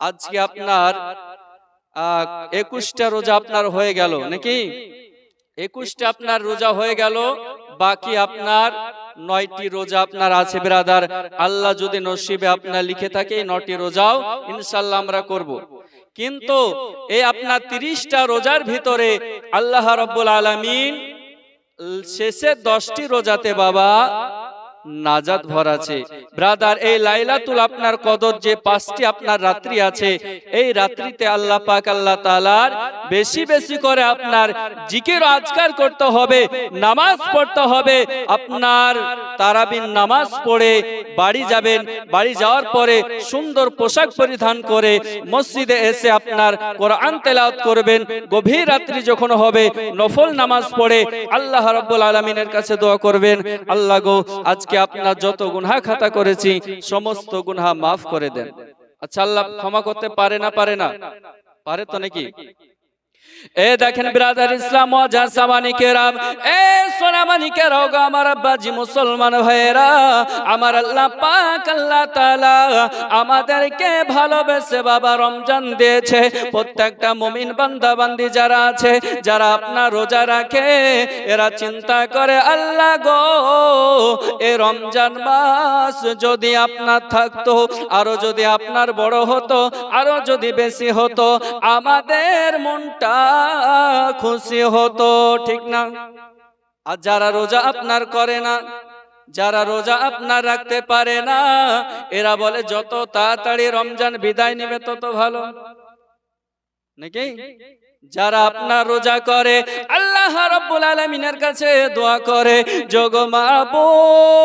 আজকে আপনার একুশটা রোজা আপনার হয়ে গেল, নাকি? একুশটা আপনার রোজা হয়ে গেল, বাকি আপনার নয়টি রোজা আপনার আছে ব্রাদার। আল্লাহ যদি নসিবে আপনার লিখে থাকে নটি রোজাও ইনশাল্লাহ আমরা করব। কিন্তু এই আপনার তিরিশটা রোজার ভিতরে আল্লাহ রব্বুল আলমিন শেষে দশটি রোজাতে বাবা নাজাত ভর আছে। ব্রাদার, এই লাইলাতুল আপনার কদর যে পাঁচটি আপনার রাত্রি আছে, এই রাত্রিতে আল্লাহ পাক আল্লাহ তাআলার বেশি বেশি করে আপনার জিকির আজকার করতে হবে, নামাজ পড়তে হবে, আপনার তারাবিন নামাজ পড়ে বাড়ি যাবেন, বাড়ি যাওয়ার পরে সুন্দর পোশাক পরিধান করে মসজিদে এসে আপনার কোরআন তেলাওয়াত করবেন, গভীর রাত্রি যখন হবে, নফল নামাজ পড়ে, আল্লাহ রাব্বুল আলামিনের কাছে দোয়া করবেন, আল্লাহ গো আজকে আপনার যত গুনহা খাতা করেছি, সমস্ত গুনহা মাফ করে দেন। আচ্ছা আল্লাহ ক্ষমা করতে পারে না পারে না? পারে তো নাকি? এ দেখেন ব্রাদার ইসলাম আমাদেরকে ভালোবেসে বাবা রমজান দিয়েছে। প্রত্যেকটা যারা আছে, যারা আপনার রোজা রাখে, এরা চিন্তা করে, আল্লাহ গো, এ রমজান মাস যদি আপনার থাকতো, আরও যদি আপনার বড় হতো, আরও যদি বেশি হতো, আমাদের মনটা খুশি হতো, ঠিক না? আর যারা রোজা আপনার করে না, যারা রোজা আপনার রাখতে পারে না, এরা বলে, যত তাড়াতাড়ি রমজান বিদায় নিবে, তত ভালো। নাকি? যারা আপনার রোজা করে, আল্লাহ রাব্বুল আলামিনের কাছে দোয়া করে যোগ মাবুদ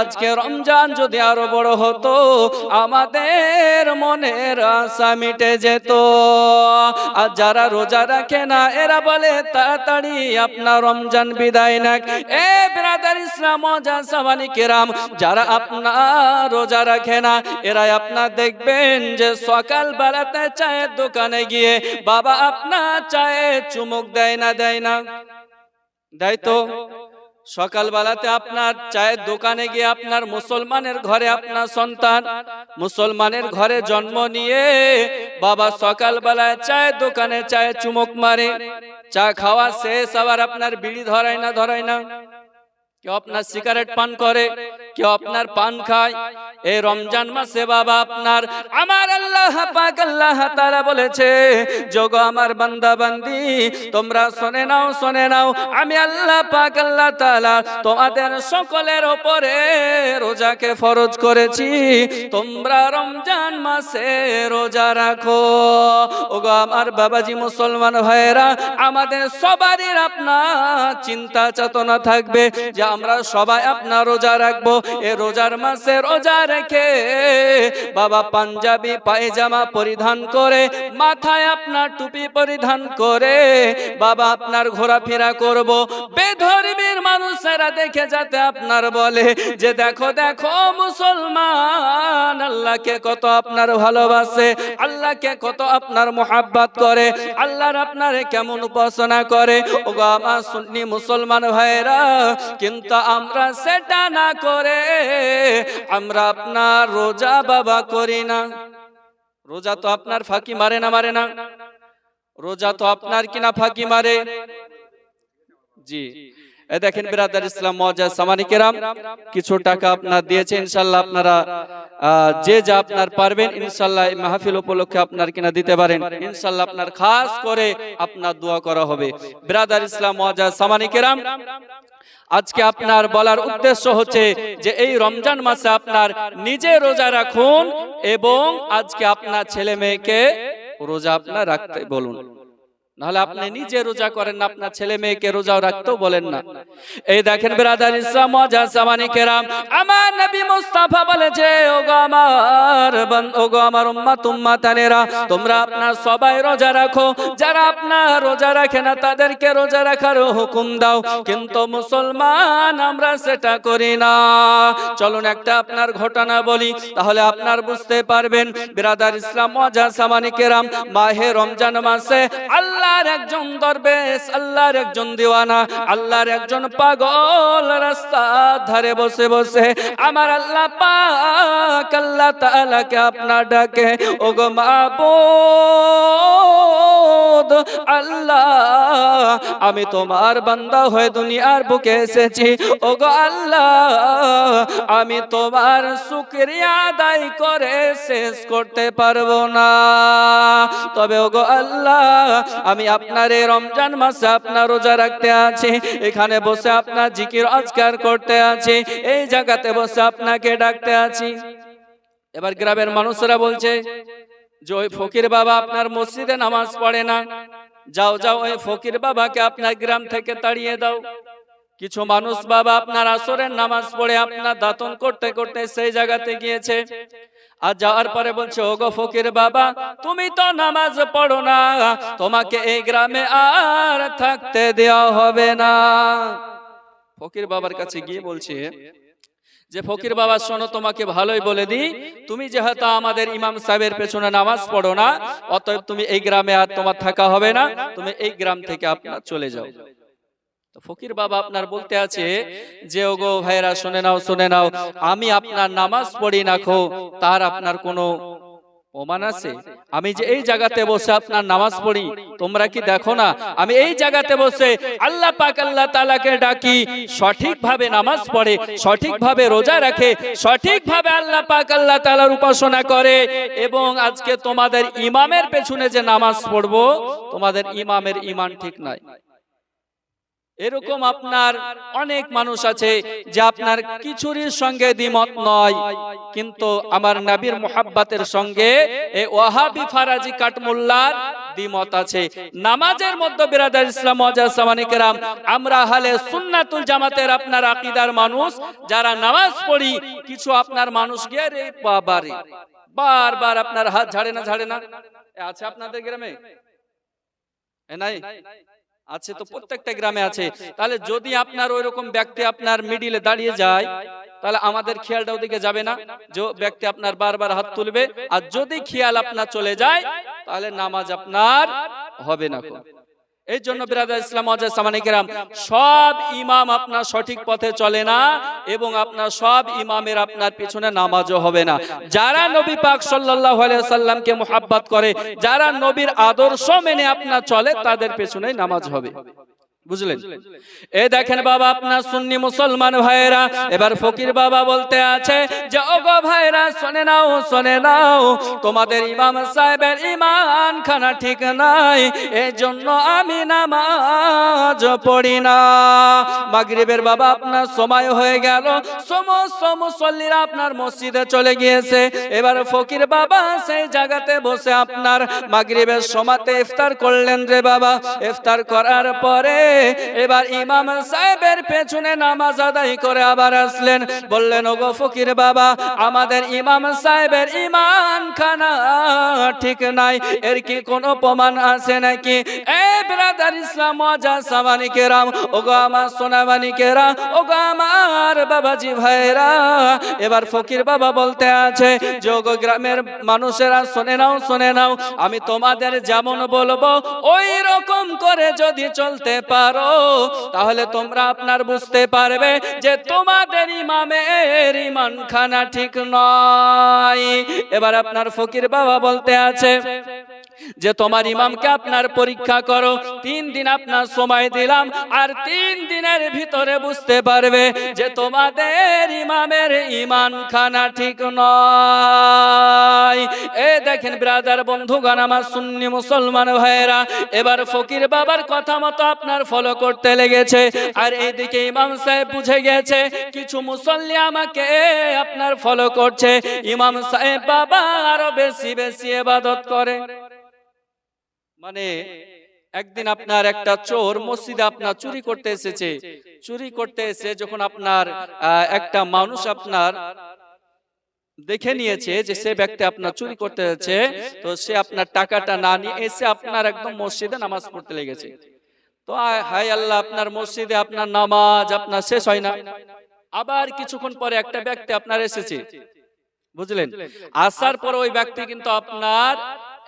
আজকে রমজান যদি আরও বড় হতো, আমাদের মনের আশা মিটে যেত। আর যারা রোজা রাখে না, এরা বলে, তাড়াতাড়ি, আপনার রমজান বিদায় নাক। এ ব্রাদার ইসলাম ওজা সামানি কেরাম, যারা আপনার রোজা রাখে না, এরাই আপনার দেখবেন যে সকাল বেলাতে চায়ের দোকানে গিয়ে বাবা আপনার চায়ে চুমুক দেয় না দেয় না। দেয় তো। সকালবেলাতে আপনার চায়ের দোকানে গিয়ে আপনার মুসলমানের ঘরে আপনার সন্তান, মুসলমানের ঘরে জন্ম নিয়ে বাবা সকালবেলায় চায়ের দোকানে চায়ে চুমুক মারে। চা খাওয়া শেষ, আবার আপনার বিড়ি ধরায় না ধরায় না। কেউ আপনার সিগারেট পান করে, কেউ আপনার পান খায়। এই রমজান মাসে বাবা আপনার, আমার আল্লাহ পাক, আল্লাহ তাআলা বলেছে যোগ আমার বান্দা বান্দি তোমরা শুনে নাও শুনে নাও, আমি আল্লাহ পাক, আল্লাহ তাআলা তোমাদের সকলের উপরে রোজাকে ফরজ করেছি। তোমরা রমজান মাসে রোজা রাখো। ওগো আমার বাবাজি মুসলমান ভাইয়েরা, আমাদের সবারই আপনার চিন্তা চেতনা থাকবে যে আমরা সবাই আপনার রোজা রাখব। এ রোজার মাসে রোজা রেখে বাবা পাঞ্জাবি, পায়জামা পরিধান করে, মাথায় আপনার টুপি পরিধান করে বাবা আপনার ঘোরাফেরা করব। বেধর্মীর মানুষেরা দেখে যাতে আপনার বলে যে দেখো দেখো, মুসলমান, আল্লাহকে কত আপনার ভালোবাসে, আল্লাহকে কত আপনার মোহাব্বত করে, আল্লাহর আপনার কেমন উপাসনা করে। ওগো আমার সুন্নি মুসলমান ভাইরা কিন্তু আমরা সেটা না করে, আমরা আপনার রোজা বাবা করি না। রোজা তো আপনার ফাঁকি মারে না মারে না। রোজা তো আপনার কিনা ফাঁকি মারে। জি। দেখেন বিরাদার ইসলাম মজা সামানি কেরাম কিছু টাকা আপনার দিয়েছে ইনশাল্লাহ আপনারা যে যা আপনার পারবেন ইনশাল্লাহ মাহফিল উপলক্ষে আপনার কিনা দিতে পারেন। ইনশাল্লাহ আপনার খাস করে আপনার দোয়া করা হবে। বিরাদার ইসলাম মজা সামানি কেরাম আজকে আপনার বলার উদ্দেশ্য হচ্ছে যে এই রমজান মাসে আপনার নিজে রোজা রাখুন এবং আজকে আপনার ছেলে মেয়েকে রোজা আপনার রাখতে বলুন। নাহলে আপনি নিজে রোজা করেন না আপনার ছেলে মেয়েকে রোজাও রাখতেও বলেন না। এই দেখেন ব্রাদার ইসলাম মজা সামানি কেরাম। আমার নবী মুস্তাফা বলেছে ওগো আমার ওগো আমার উম্মাত উম্মাতানেরা তোমরা আপনার সবাই রোজা রাখো। যারা আপনার রোজা রাখে না তাদেরকে রোজা রাখার হুকুম দাও। কিন্তু মুসলমান আমরা সেটা করি না। চলুন একটা আপনার ঘটনা বলি তাহলে আপনার বুঝতে পারবেন বিরাদার ইসলাম মজা সামানি কেরাম। মাহে রমজান মাসে আল্লাহর একজন দরবেশ, আল্লাহর একজন দিওয়ানা, আল্লাহর একজন পাগল রাস্তার ধারে বসে বসে। আমার আল্লাহ পাক আল্লাহ তাআলাকে আপনার ডাকে, ওগো মাবুদ, আল্লাহ, আমি তোমার বান্দা হয়ে দুনিয়ার বুকে এসেছি। ওগো আল্লাহ, আমি তোমার শুকরিয়া আদায় করে শেষ করতে পারব না। তবে ওগো আল্লাহ আমি আপনার এই রমজান মাসে আপনার রোজা রাখতে আছি। এখানে বসে আপনার জিকির, আজকার করতে আছি। এই জায়গাতে বসে আপনাকে ডাকতে আছি। এবার গ্রামের মানুষরা বলছে, যে ওই ফকির বাবা আপনার মসজিদে নামাজ পড়ে না। যাও যাও, ওই ফকির বাবাকে আপনার গ্রাম থেকে তাড়িয়ে দাও। কিছু মানুষ বাবা আপনার আসরের নামাজ পড়ে আপনার দাতন করতে করতে সেই জায়গাতে গিয়েছে। আর যাওয়ার পরে বলছে, ওগো ফকির বাবা, তুমি তো নামাজ পড়ো না। তোমাকে এই গ্রামে আর থাকতে দেওয়া হবে না। ফকির বাবার কাছে গিয়ে বলছে, যে ফকির বাবা, শোনো, তোমাকে ভালোই বলে দিই, তুমি যেহেতু আমাদের ইমাম সাহেবের পেছনে নামাজ পড়ো না, অতএব তুমি এই গ্রামে আর তোমার থাকা হবে না, তুমি এই গ্রাম থেকে আপনার চলে যাও। ফকির বাবা আপনার বলতে আছে যে, ওগো ভাইরা শুনে নাও শুনে নাও, আমি আপনার নামাজ পড়ি না খো, তার আপনার কোনো প্রমাণ আছে? আমি যে এই জায়গাতে বসে আপনার নামাজ পড়ি, তোমরা কি দেখো না? আমি এই জায়গাতে বসে আল্লাহ পাক, আল্লাহ তালাকে ডাকি, সঠিকভাবে নামাজ পড়ে, সঠিকভাবে রোজা রাখে, সঠিকভাবে আল্লাহ পাক, আল্লাহ তালার উপাসনা করে এবং আজকে তোমাদের ইমামের পেছনে যে নামাজ পড়ব, তোমাদের ইমামের ইমান ঠিক নাই। এরকম আপনার অনেক মানুষ আছে যে আপনার কিছুরির সঙ্গে দ্বিমত নয়। কিন্তু আমার নাবির মোহাব্বাতের সঙ্গে এই ওয়াহাবি ফারাজি কাটমুল্লার দ্বিমত আছে। নামাজের মধ্যে বিরাদার ইসলাম ওয়াজাসামানিকেরাম আমরা হালে সুন্নাতুল জামাতের আপনার আকীদার মানুষ, যারা নামাজ পড়ি, কিছু আপনার মানুষ গিয়ে রে বাবারে, বারবার আপনার হাত ঝাড়ে না ঝাড়ে না। আছে আপনাদের গ্রামে? নাই? আছে তো প্রত্যেকটা গ্রামে আছে। তাহলে যদি আপনার ওই রকম ব্যক্তি আপনার মিডিলে দাঁড়িয়ে যায় তাহলে আমাদের খেয়ালটা ওদিকে যাবে না। যে ব্যক্তি আপনার বারবার হাত তুলবে আর যদি খেয়াল আপনার চলে যায় তাহলে নামাজ আপনার হবে না। এই জন্য বিরাজা ইসলাম অজয় সামানিকেরাম সব ইমাম আপনার সঠিক পথে চলে না এবং আপনার সব ইমামের আপনার পিছনে নামাজও হবে না। যারা নবী পাক সাল্লাহ সাল্লামকে মোহাব্বত করে যারা নবীর আদর্শ মেনে আপনার চলে তাদের পেছনে নামাজ হবে। বুঝলেন? এ দেখেন বাবা আপনার সুন্নি মুসলমান ভাইরা এবার ফকির বাবা বলতে আছে যে ওগো ভাইরা শুনে নাও শুনে নাও তোমাদের ইমাম সাহেবের ইমান খানা ঠিক নাই এই জন্য আমি নামাজ পড়ি না। মাগরিবের বাবা আপনার সময় হয়ে গেল। সমস্ত মুসল্লিরা আপনার মসজিদে চলে গিয়েছে। এবার ফকির বাবা সেই জায়গাতে বসে আপনার মাগরিবের সমাতে ইফতার করলেন রে বাবা। ইফতার করার পরে এবার ইমাম সাহেবের পেছনে নামাজ আদায় করে আবার আসলেন। বললেন, ওগো ফকির বাবা, আমাদের ইমাম সাহেবের ইমান খানা ঠিক নাই। এর কি কোনো প্রমাণ আছে নাকি? এ ইসলাম ওগো আমার ওগো আমার বাবাজি ভাইরা এবার ফকির বাবা বলতে আছে গ্রামের মানুষেরা, শুনে নাও শুনে নাও, আমি তোমাদের যেমন বলব, ওই রকম করে যদি চলতে পারো। তাহলে তোমরা আপনার বুঝতে পারবে যে তোমাদের ইমামের ইমান খানা ঠিক নয়। এবার আপনার ফকির বাবা বলতে আছে যে তোমার ইমামকে আপনার পরীক্ষা করো, তিন দিন আপনার সময় দিলাম, আর তিন দিনের ভিতরে বুঝতে পারবে যে তোমাদের ইমামের ইমান খানা ঠিক নয়। এ দেখেন ব্রাদার বন্ধুগণ, আমার সুন্নি মুসলমান ভাইয়েরা, এবার ফকির বাবার কথা মতো আপনার ফলো করতে লেগেছে, আর এইদিকে ইমাম সাহেব বুঝে গেছে, কিছু মুসল্লি আমাকে আপনার ফলো করছে। ইমাম সাহেব বাবা আরও বেশি বেশি এবাদত করে। মানে একদিন আপনার একটা চোর মসজিদে আপনার চুরি করতে এসেছে। চুরি করতে এসে যখন আপনার একটা মানুষ আপনার দেখে নিয়েছে যে সে ব্যক্তি আপনার চুরি করতে যাচ্ছে তো সে আপনার টাকাটা না নিয়ে এসে আপনার একদম মসজিদে নামাজ পড়তে লেগেছে। তো হাই আল্লাহ আপনার মসজিদে আপনার নামাজ আপনার শেষ হয় না। আবার কিছুক্ষণ পরে একটা ব্যক্তি আপনার এসেছে। বুঝলেন? আসার পর ওই ব্যক্তি কিন্তু আপনার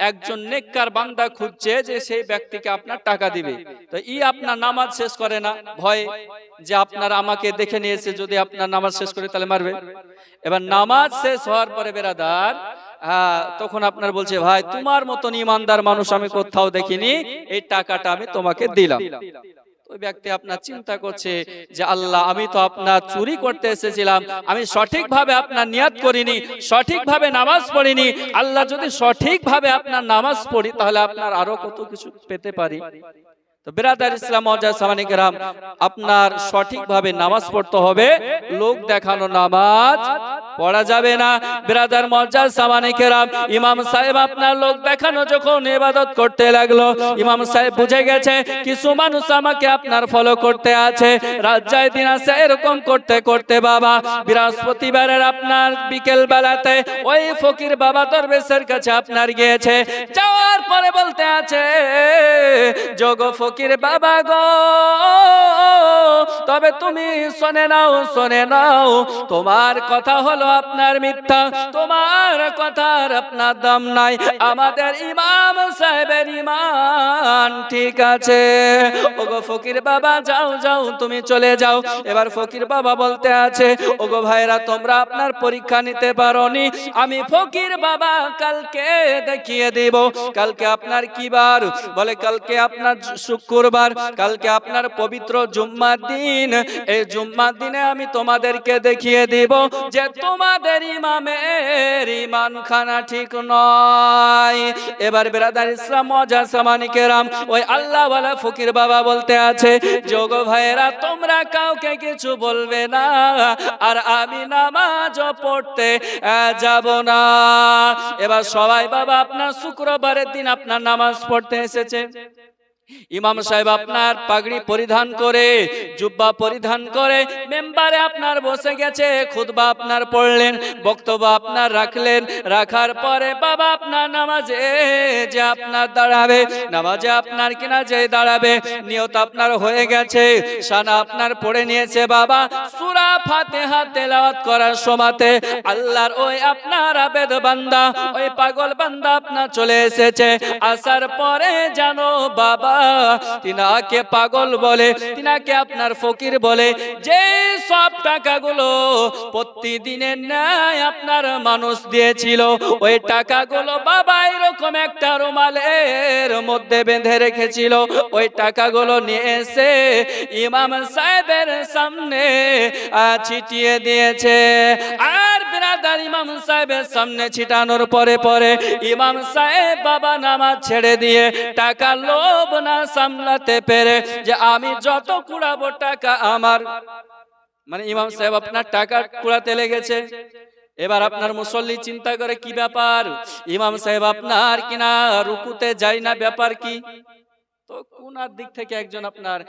একজন নেককার বান্দা খুঁজছে যে সেই ব্যক্তিকে আপনার টাকা দিবে। তো ই আপনার নামাজ শেষ করে না, ভয়ে যে আপনার আমাকে দেখে নিয়েছে, যদি আপনার নামাজ শেষ করে তাহলে মারবে। এবার নামাজ শেষ হওয়ার পরে বেরাদার হ্যাঁ তখন আপনার বলছে, ভাই, তোমার মতন ইমানদার মানুষ আমি কোথাও দেখিনি, এই টাকাটা আমি তোমাকে দিলাম। ওই ব্যক্তি আপনার চিন্তা করছে যে আল্লাহ আমি তো আপনার চুরি করতে এসেছিলাম। আমি সঠিকভাবে আপনার নিয়াত করিনি সঠিকভাবে নামাজ পড়িনি। আল্লাহ যদি সঠিকভাবে আপনার নামাজ পড়ি তাহলে আপনার আরও কত কিছু পেতে পারি। তো বিরাদার ইসলাম সামানিকেরাম, আপনার সঠিকভাবে নামাজ পড়তে হবে, লোক দেখানো নামাজ পড়া যাবে না। বিরাদার মজা সামানিকেরাম, ইমাম সাহেব আপনার লোক দেখানো যখন ইবাদত করতে লাগল, ইমাম সাহেব বুঝে গেছে, কিছু মানুষ আমাকে আপনার ফলো করতে আছে। রাত যায় দিন আছে এরকম করতে করতে বাবা, বৃহস্পতিবারের আপনার বিকেল বেলাতে ওই ফকির বাবা দরবেশের কাছে আপনার গিয়েছে, যাওয়ার পরে বলতে আছে যোগ ফকির বাবা গো। তবে তুমি শোনে নাও শোনে নাও। তোমার কথা হলো আপনার মিথ্যা, তোমার কথার আপনার দাম নাই। আমাদের ইমাম সাহেবের ইমান ঠিক আছে। ওগো ফকির বাবা, যাও যাও, তুমি চলে যাও। এবার ফকির বাবা বলতে আছে, ওগো ভাইরা, তোমরা আপনার পরীক্ষা নিতে পারোনি। আমি ফকির বাবা কালকে দেখিয়ে দেব। কালকে আপনার কি বার? বলে, কালকে আপনার শুক্রবার, কালকে আপনার পবিত্র জুম্মার দিন। এই জুম্মার দিনে আমি তোমাদেরকে দেখিয়ে দিব যে তোমাদের ইমামের ইমান খানা ঠিক নয়। এবার বেরাদার ইসলাম মজা সামানিকেরাম ওই আল্লাহ ওয়ালা ফকির বাবা বলতে আছে যোগ ভাইয়েরা, তোমরা কাউকে কিছু বলবে না, আর আমি নামাজ পড়তে যাব না। এবার সবাই, বাবা, আপনার শুক্রবারের দিন আপনার নামাজ পড়তে এসেছে। ইমাম সাহেব আপনার পাগড়ি পরিধান করে জুব্বা পরিধান করে মেম্বারে আপনার বসে গেছে খুতবা আপনার পড়লেন বক্তব্য আপনার রাখলেন রাখার পরে বাবা আপনার নামাজে যে আপনার দাঁড়াবে নামাজে আপনার কিনা যে দাঁড়াবে নিয়ত আপনার হয়ে গেছে সানা আপনার পড়ে নিয়েছে বাবা সুরা ফাতেহা তেলাওয়াত করার সময়তে আল্লাহর ওই আপনার আবেদ বান্দা ওই পাগল বান্দা আপনার চলে এসেছে আসার পরে জানো বাবা তিনাকে পাগল বলে তিনাকে আপনার ফকির বলে যে সব টাকাগুলো প্রতিদিনের ন্যায় আপনার মানুষ দিয়েছিল। ওই টাকাগুলো বাবা এরকম একটা রুমালের মধ্যে বেঁধে রেখেছিল। ওই টাকাগুলো নিয়ে এসে ইমাম সাহেবের সামনে ছিটিয়ে দিয়েছে। আর বিরাদার ইমাম সাহেবের সামনে ছিটানোর পরে পরে ইমাম সাহেব বাবা নামাজ ছেড়ে দিয়ে টাকা লোভ না সামলাতে পেরে যে আমি যত কুড়াবো টাকা আমার। মানে ইমাম সাহেব, আপনার টাকা কুড়াতে লেগেছে। এবার আপনার মুসল্লি চিন্তা করে, কি ব্যাপার? ইমাম সাহেব, আপনার কিনা রুকুতে যায় না, ব্যাপার কি? তো কোনার দিক থেকে একজন আপনার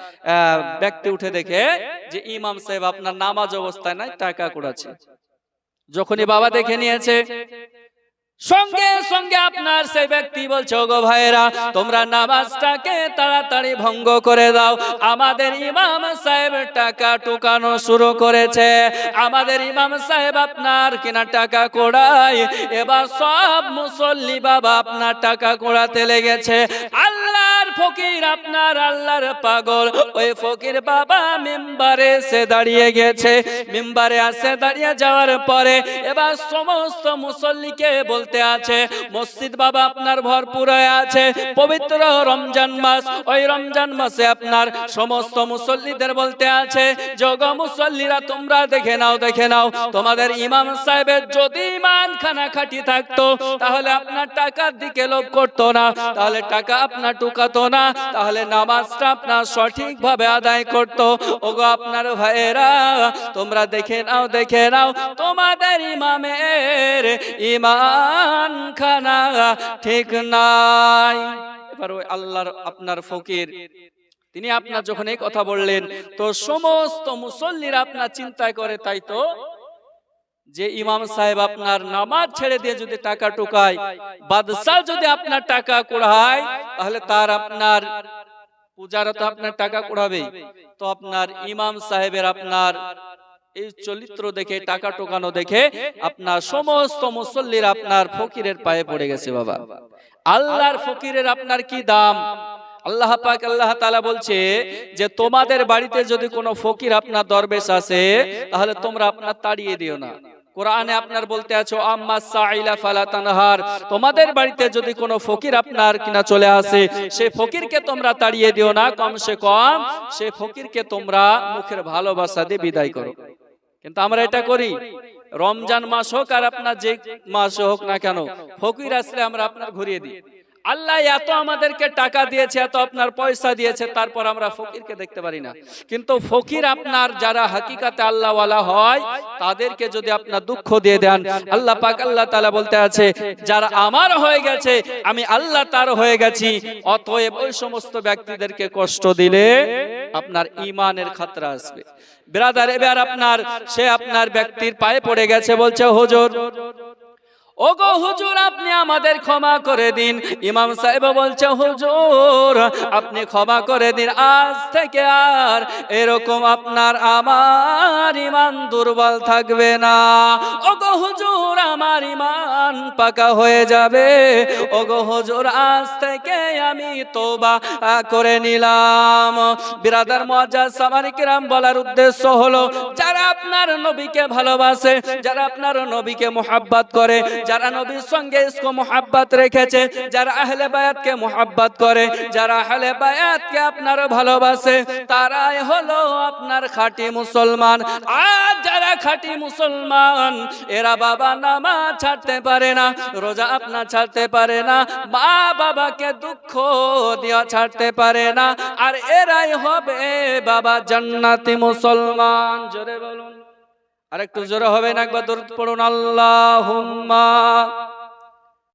ব্যক্তি উঠে দেখে যে ইমাম সাহেব আপনার নামাজ অবস্থায় নাই, টাকা কুড়াচ্ছে। যখনই বাবা দেখে নিয়েছে সঙ্গে সঙ্গে আপনার সেই ব্যক্তি বলছে গো ভাইরা তোমরা নামাজটাকে তাড়াতাড়ি ভঙ্গ করে দাও। আমাদের ইমাম সাহেব টাকা টুকানো শুরু করেছে। আমাদের ইমাম সাহেব আপনার কিনা টাকা কোড়ায়। এবার সব মুসল্লি বাবা আপনার টাকা কোড়াতে লেগেছে। আল্লাহর ফকির আপনার আল্লাহর পাগল। ওই ফকির বাবা মেম্বারে সে দাঁড়িয়ে গেছে। মেম্বারে আসে দাঁড়িয়ে যাওয়ার পরে এবার সমস্ত মুসল্লিকে বলতে আছে, মসজিদ বাবা আপনার ভরপুর হয়ে আছে, পবিত্র রমজান মাস। ওই রমজান মাসে আপনার সমস্ত মুসল্লিদের বলতে আছে যোগ মুসল্লিরা, তোমরা দেখে নাও দেখে নাও। তোমাদের ইমাম সাহেবের যদি ইমান খানা খাটি থাকতো, তাহলে আপনার টাকার দিকে লোভ করতো না। তাহলে টাকা আপনার টুকাতো না, তাহলে নামাজটা আপনার সঠিকভাবে আদায় করতো। ওগো আপনার ভাইয়েরা, তোমরা দেখে নাও দেখে নাও, তোমাদের ইমামের ইমান খানা ঠিক নাই। পারে ওই আল্লাহর, আপনার ফকির, তিনি আপনার যখন এই কথা বললেন, তো সমস্ত মুসল্লিরা আপনার চিন্তায় করে, তাই তো? যে ইমাম সাহেব আপনার নামাজ ছেড়ে দিয়ে যদি টাকা টুকায় বাদশাহ যদি আপনার টাকা কুড়ায়, তাহলে তার আপনার পূজারা তো আপনার টাকা কুড়াবে তো আপনার ইমাম সাহেবের আপনার এই চরিত্র দেখে, টাকা টোকানো দেখে আপনার সমস্ত মুসল্লির আপনার ফকিরের পায়ে পড়ে গেছে বাবা। আল্লাহর ফকিরের আপনার কি দাম? আল্লাহ পাক আল্লাহ তাআলা বলছে যে, তোমাদের বাড়িতে যদি কোনো ফকির আপনার দরবেশ আসে, তাহলে তোমরা আপনার তাড়িয়ে দিও না। কোরআনে আপনার বলতে আছো, আম্মা সাইলা ফালা তানহার। তোমাদের বাড়িতে যদি কোনো ফকির আপনার কিনা চলে আসে, সে ফকিরকে তোমরা তাড়িয়ে দিও না, কমসে কম সে ফকিরকে তোমরা মুখের ভালোবাসা দিয়ে বিদায় করো। কিন্তু আমরা এটা করি। রমজান মাস হোক আর আপনার যে মাস হোক না কেন, ফকির আসলে আমরা আপনার ঘুরিয়ে দিই। আল্লাহ এত আমাদেরকে টাকা দিয়েছে, এত আপনার পয়সা দিয়েছে, তারপর আমরা ফকিরকে দেখতে পারি না। কিন্তু ফকির আপনার যারা হাকিকাতে আল্লাহওয়ালা হয়, তাদেরকে যদি আপনার দুঃখ দিয়ে দেন, আল্লাহ পাক আল্লাহ তাআলা বলতে আছে, যারা আমার হয়ে গেছে, আমি আল্লাহ তার হয়ে গেছি। অতএব ওই সমস্ত ব্যক্তিদেরকে কষ্ট দিলে আপনার ইমানের খাতরা আসবে। ব্রাদার, এবার আপনার, সে আপনার ব্যক্তির পায়ে পড়ে গেছে বলছে, হুজুর ওগো হুজুর, আপনি আমাদের ক্ষমা করে দিন। ইমাম সাহেব বলছে, হুজুর, আপনি ক্ষমা করে দিন। আজ থেকে আর এরকম আপনার আমার ইমান দুর্বল থাকবে না। ওগো হুজুর, আমার ইমান পাকা হয়ে যাবে। ওগো হুজুর, আজ থেকে আমি তোবা করে নিলাম। বিরাদার মজা সামারিকেরাম বলার উদ্দেশ্য হলো, যারা আপনার নবীকে ভালোবাসে, যারা আপনার নবীকে মোহাব্বত করে যারা নবীর সঙ্গে ইসকো মোহাব্বত রেখেছে, যারা আহলে বায়াতকে মোহাব্বত করে, যারা আহলে বায়াতকে আপনার ভালোবাসে, তারাই হলো আপনার খাঁটি মুসলমান। আর যারা খাঁটি মুসলমান, এরা বাবা নামাজ ছাড়তে পারে না, রোজা আপনার ছাড়তে পারে না, মা বাবাকে দুঃখ দেওয়া ছাড়তে পারে না, আর এরাই হবে বাবা জান্নাতি মুসলমান। জোরে বলুন। আরেকটু জোরে হবে না একবার দরুদ পড়ুন আল্লাহ আল্লাহুম্মা